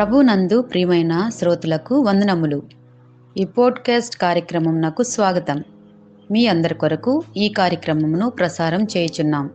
ప్రభునందు ప్రియమైన శ్రోతలకు వందనములు. ఈ పోడ్కాస్ట్ కార్యక్రమం నాకు స్వాగతం. మీ అందరి కొరకు ఈ కార్యక్రమమును ప్రసారం చేయుచున్నాం.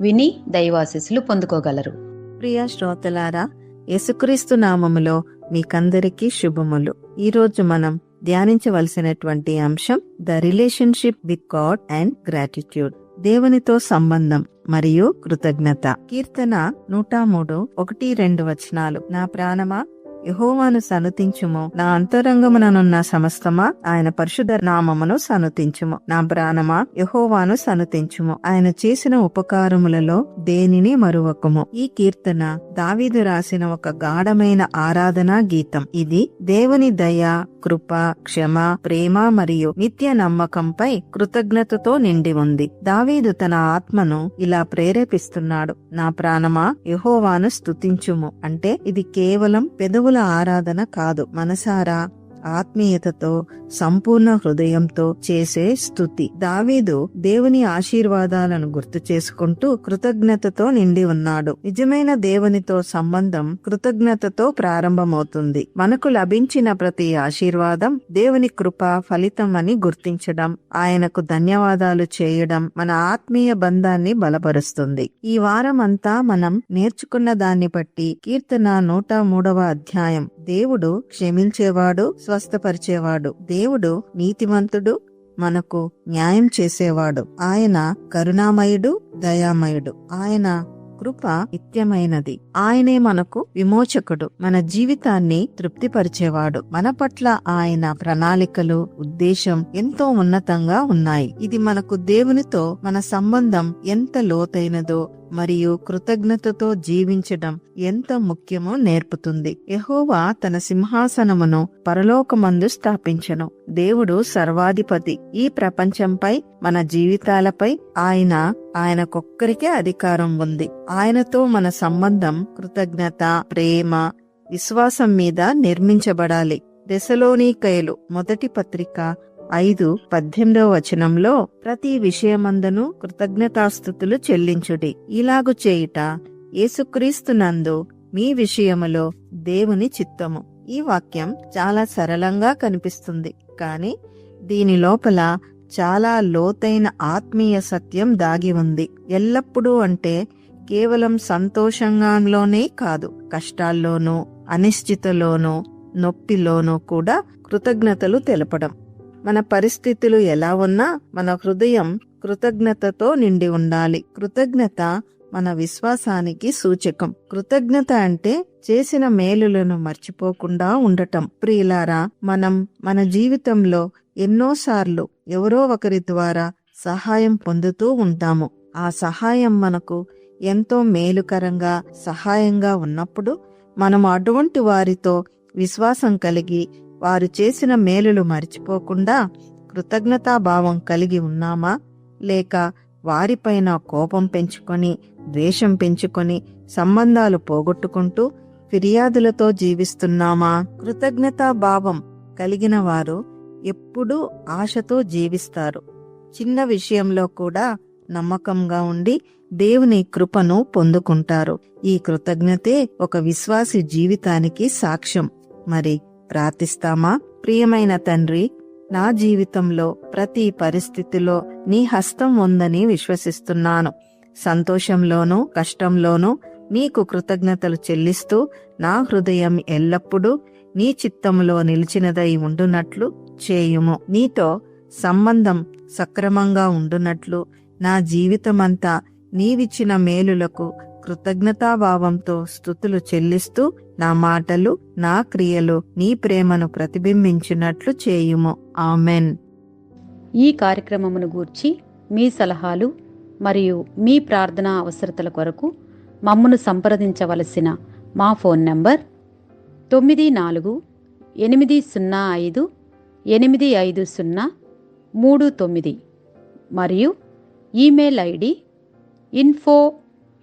విని దైవాశీస్సులు పొందుకోగలరు. ప్రియ శ్రోతలారా యేసుక్రీస్తు నామములో మీకందరికీ శుభములు. ఈరోజు మనం ధ్యానించవలసినటువంటి అంశం the relationship with God and gratitude. దేవునితో సంబంధం మరియు కృతజ్ఞత. కీర్తన నూట మూడు ఒకటి రెండు వచనాలు. నా ప్రాణమా? యహోవాను సనుతించుము. నా అంతరంగముననున్న సమస్తమా? ఆయన పరిశుద్ధ నామమును సనుతించుము. నా ప్రాణమా? యహోవాను సనుతించుము. ఆయన చేసిన ఉపకారములలో దేనిని మరువకము? ఈ కీర్తన దావీదు రాసిన ఒక గాఢమైన ఆరాధనా గీతం. ఇది దేవుని దయ కృప క్షమ ప్రేమ మరియు నిత్య నమ్మకంపై కృతజ్ఞతతో నిండి ఉంది. దావీదు తన ఆత్మను ఇలా ప్రేరేపిస్తున్నాడు. నా ప్రాణమా? యహోవాను స్తుతించుము. అంటే ఇది కేవలం పెదవుల ఆరాధన కాదు. మనసారా ఆత్మీయతతో సంపూర్ణ హృదయంతో చేసే స్థుతి దావీదు దేవుని ఆశీర్వాదాలను గుర్తు చేసుకుంటూ కృతజ్ఞతతో నిండి ఉన్నాడు. నిజమైన దేవునితో సంబంధం కృతజ్ఞతతో ప్రారంభమవుతుంది. మనకు లభించిన ప్రతి ఆశీర్వాదం దేవుని కృప ఫలితం అని గుర్తించడం ఆయనకు ధన్యవాదాలు చేయడం మన ఆత్మీయ బంధాన్ని బలపరుస్తుంది. ఈ వారం అంతా మనం నేర్చుకున్న దాన్ని బట్టి కీర్తన నూట మూడవ అధ్యాయం దేవుడు క్షమించేవాడు స్వస్థపరిచేవాడు. దేవుడు నీతిమంతుడు మనకు న్యాయం చేసేవాడు. ఆయన కరుణామయుడు దయామయుడు. ఆయన కృప నిత్యమైనది. ఆయనే మనకు విమోచకుడు. మన జీవితాన్ని తృప్తిపరిచేవాడు. మన పట్ల ఆయన ప్రణాళికలు ఉద్దేశం ఎంతో ఉన్నతంగా ఉన్నాయి. ఇది మనకు దేవునితో మన సంబంధం ఎంత లోతైనదో మరియు కృతజ్ఞతతో జీవించడం ఎంత ముఖ్యమో నేర్పుతుంది. యహోవా తన సింహాసనమును పరలోకమందు స్థాపించను. దేవుడు సర్వాధిపతి. ఈ ప్రపంచంపై మన జీవితాలపై ఆయన ఆయనకొక్కరికే అధికారం ఉంది. ఆయనతో మన సంబంధం కృతజ్ఞత ప్రేమ విశ్వాసం మీద నిర్మించబడాలి. దశలోనీకయలు మొదటి పత్రిక ఐదు పద్దెనిమిదవ వచనంలో ప్రతి విషయమందును కృతజ్ఞతాస్థుతులు చెల్లించుడి. ఇలాగు చేయుట యేసుక్రీస్తునందు మీ విషయములో దేవుని చిత్తము. ఈ వాక్యం చాలా సరళంగా కనిపిస్తుంది. కానీ దీని లోపల చాలా లోతైన ఆత్మీయ సత్యం దాగి ఉంది. ఎల్లప్పుడూ అంటే కేవలం సంతోషంగాలోనే కాదు కష్టాల్లోనూ అనిశ్చితలోనూ నొప్పిలోనూ కూడా కృతజ్ఞతలు తెలపడం. మన పరిస్థితులు ఎలా ఉన్నా మన హృదయం కృతజ్ఞతతో నిండి ఉండాలి. కృతజ్ఞత మన విశ్వాసానికి సూచకం. కృతజ్ఞత అంటే చేసిన మేలులను మర్చిపోకుండా ఉండటం. ప్రియులారా మనం మన జీవితంలో ఎన్నోసార్లు ఎవరో ఒకరి ద్వారా సహాయం పొందుతూ ఉంటాము. ఆ సహాయం మనకు ఎంతో మేలుకరంగా సహాయంగా ఉన్నప్పుడు మనం అటువంటి వారితో విశ్వాసం కలిగి వారు చేసిన మేలులు మరిచిపోకుండా కృతజ్ఞతాభావం కలిగి ఉన్నామా? లేక వారిపైన కోపం పెంచుకొని ద్వేషం పెంచుకొని సంబంధాలు పోగొట్టుకుంటూ ఫిర్యాదులతో జీవిస్తున్నామా? కృతజ్ఞతాభావం కలిగిన వారు ఎప్పుడూ ఆశతో జీవిస్తారు. చిన్న విషయంలో కూడా నమ్మకంగా ఉండి దేవుని కృపను పొందుకుంటారు. ఈ కృతజ్ఞతే ఒక విశ్వాసి జీవితానికి సాక్ష్యం. మరి ప్రార్థిస్తామా? ప్రియమైన తండ్రి నా జీవితంలో ప్రతి పరిస్థితిలో నీ హస్తం ఉందని విశ్వసిస్తున్నాను. సంతోషంలోనూ కష్టంలోనూ నీకు కృతజ్ఞతలు చెల్లిస్తూ నా హృదయం ఎల్లప్పుడూ నీ చిత్తంలో నిలిచినదై ఉండునట్లు చేయుము. నీతో సంబంధం సక్రమంగా ఉండునట్లు నా జీవితమంతా నీవిచ్చిన మేలులకు కృతజ్ఞతాభావంతో స్థుతులు చెల్లిస్తూ నా మాటలు నా క్రియలు నీ ప్రేమను ప్రతిబింబించినట్లు చేయుము. ఆమెన్. ఈ కార్యక్రమమును గూర్చి మీ సలహాలు మరియు మీ ప్రార్థనా అవసరతల కొరకు మమ్మను సంప్రదించవలసిన మా ఫోన్ నంబర్ తొమ్మిది నాలుగు ఎనిమిది సున్నా ఐదు ఎనిమిది ఐదు సున్నా మూడు తొమ్మిది మరియు email ID info